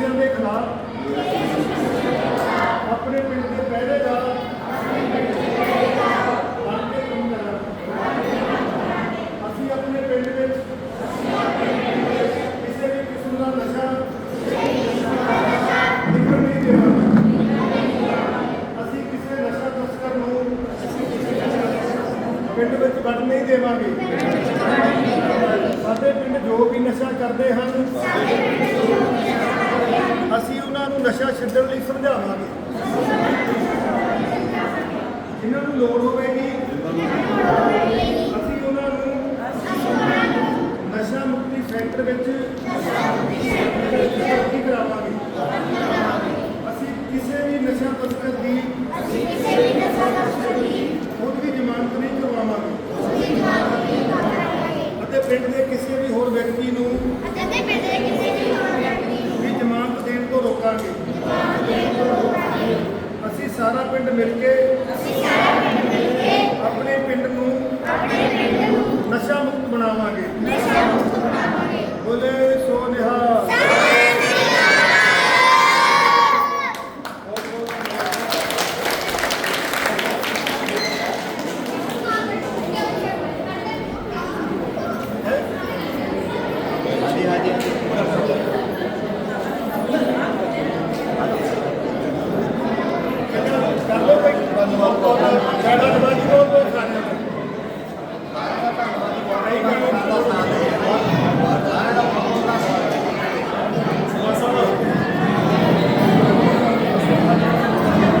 ਨਸ਼ਿਆਂ ਦੇ ਖਿਲਾਫ ਆਪਣੇ ਪਿੰਡ ਦੇ ਪਹਿਰੇਦਾਰ ਬਣ ਕੇ ਕੰਮ ਕਰਾਂਗੇ ਅਸੀਂ ਆਪਣੇ ਪਿੰਡ ਵਿੱਚ ਕਿਸੇ ਵੀ ਕਿਸਮ ਦਾ ਨਸ਼ਾ ਨਿਕਲ ਨਹੀਂ ਦੇਵਾਂਗੇ ਅਸੀਂ ਕਿਸੇ ਨਸ਼ਾ ਤਸਕਰ ਨੂੰ ਪਿੰਡ ਵਿੱਚ ਵੜ ਨਹੀਂ ਦੇਵਾਂਗੇ। ਸਾਡੇ ਪਿੰਡ ਜੋ ਵੀ ਨਸ਼ਾ ਕਰਦੇ ਹਨ ਅਸੀਂ ਉਹਨਾਂ ਨੂੰ ਨਸ਼ਾ ਛੱਡਣ ਲਈ ਸਮਝਾਵਾਂਗੇ। ਜਿਨ੍ਹਾਂ ਨੂੰ ਲੋੜ ਹੋਵੇਗੀ, ਅਸੀਂ ਉਹਨਾਂ ਨੂੰ ਨਸ਼ਾ ਮੁਕਤੀ ਸੈਂਟਰ ਵਿੱਚ ਭਰਤੀ ਕਰਾਵਾਂਗੇ। ਅਸੀਂ ਕਿਸੇ ਵੀ ਨਸ਼ਾ ਤਸਕਰ ਦੀ ਖੁਦ ਦੀ ਜ਼ਮਾਨਤ ਨਹੀਂ ਕਰਵਾਵਾਂਗੇ। ਅਤੇ ਪਿੰਡ ਦੇ ਕਿਸੇ ਵੀ ਹੋਰ ਵਿਅਕਤੀ ਨੂੰ ਸਾਰਾ ਪਿੰਡ ਮਿਲ ਕੇ ਅਸੀਂ ਸਾਰਾ ਪਿੰਡ ਮਿਲ ਕੇ ਆਪਣੇ ਪਿੰਡ ਨੂੰ